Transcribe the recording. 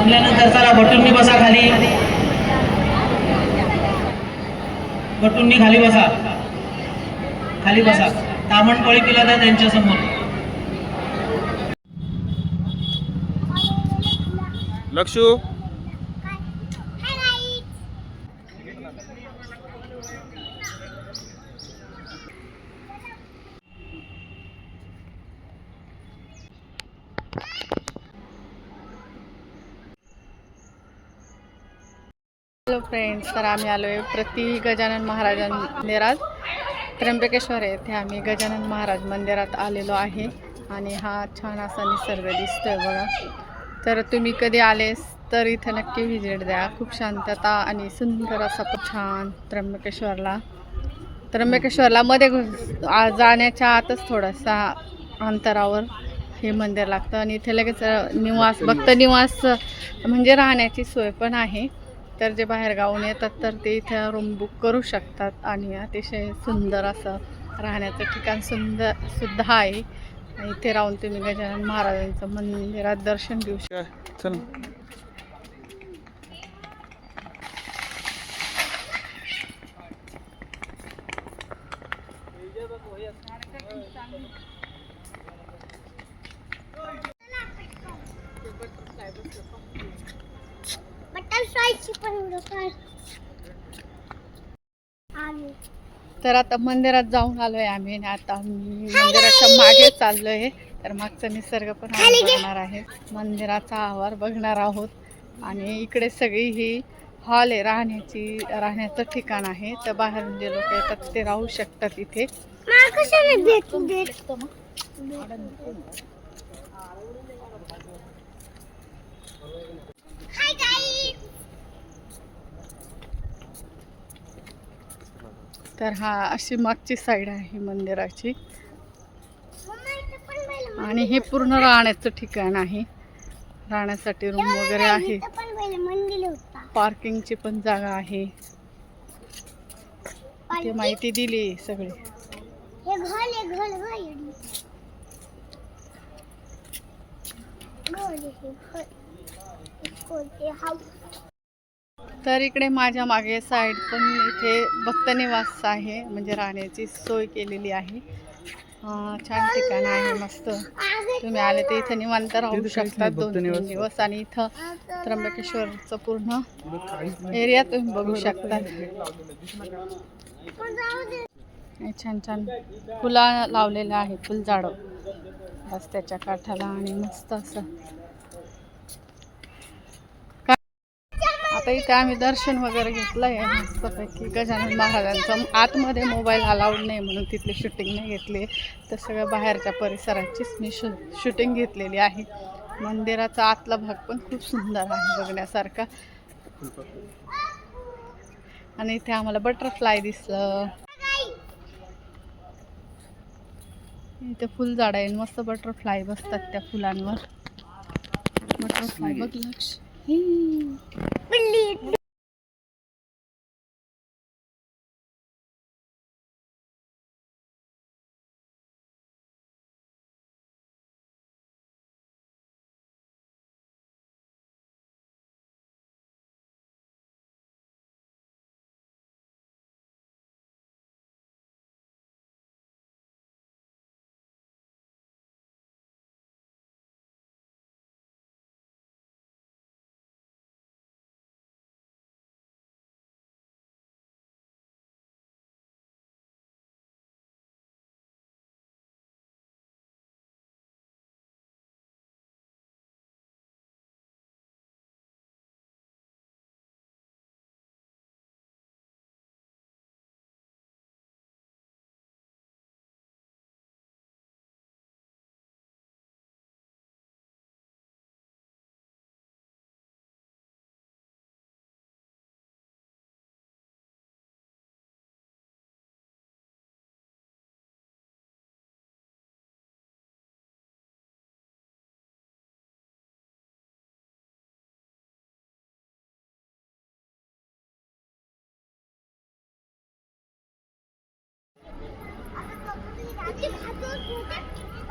जमल्यानंतर चला भटूंनी बसा खाली. भटूंनी खाली बसा. खाली बसा. तामणपळी पिला तर त्यांच्यासमोर लक्षू हॅलो फ्रेंड्स तर आम्ही आलो आहे प्रति गजानन महाराज मंदिरात. त्र्यंबकेश्वर येथे आम्ही गजानन महाराज मंदिरात आलेलो आहे. आणि हा छान असा निसर्ग दिसतोय बघा. तर तुम्ही कधी आलेस तर इथं नक्की व्हिजिट द्या. खूप शांतता आणि सुंदर असा छान त्र्यंबकेश्वरला. त्र्यंबकेश्वरला मध्ये आ- जाण्याच्या आतच थोडासा अंतरावर हे मंदिर लागतं. आणि इथे लगेच निवास भक्त निवास म्हणजे राहण्याची सोय पण आहे. तर जे बाहेरगावून येतात तर ते इथे रूम बुक करू शकतात आणि अतिशय सुंदर असं राहण्याचं ठिकाण सुंदर सुद्धा आहे. इथे राहून तुम्ही गजानन महाराजांचं मंदिरात दर्शन घेऊ शकता काय चल बटरफ्लायची पण आणि तर आता मंदिरात जाऊन आलोय आम्ही आणि आता मंदिराच्या मागे चाललोय. तर मागचा निसर्ग पण बघणार आहे. मंदिराचा आवार बघणार आहोत. आणि इकडे सगळी ही हॉल आहे राहण्याची राहण्याचं ठिकाण आहे. तर बाहेरून जे लोक येतात ते राहू शकतात इथे. तर हा अशी मागची साईड आहे मंदिराची. आणि हे पूर्ण राहण्याचं ठिकाण आहे. राहण्यासाठी रूम वगैरे आहे. पार्किंगची पण जागा आहे. ते माहिती दिली सगळी. तर इकडे माझ्या मागे साईड पण इथे भक्तनिवास आहे म्हणजे राहण्याची सोय केलेली आहे. छान ठिकाण आहे मस्त. तुम्ही आले तर इथं निवांत राहू शकता. दोन तीन. दिवस आणि इथं त्र्यंबकेश्वरचं पूर्ण एरिया तुम्ही बघू शकता. छान छान फुलं लावलेलं आहे फुलझाडं. रस्त्याच्या काठाला आणि मस्त असं. आता इथे आम्ही दर्शन वगैरे घेतलं आहे मस्तपैकी गजानन महाराजांचं आतमध्ये मोबाईल अलाउड नाही म्हणून तिथली शूटिंग नाही घेतली. तर सगळं बाहेरच्या परिसराचीच मी शू शूटिंग घेतलेली आहे. मंदिराचा आतला भाग पण खूप सुंदर आहे बघण्यासारखा. आणि इथे आम्हाला बटरफ्लाय दिसलं. इथे फुलझाड आहे. मस्त बटरफ्लाय बसतात त्या फुलांवर. बटरफ्लाय बघ लक्ष. I need. 打击卡车组织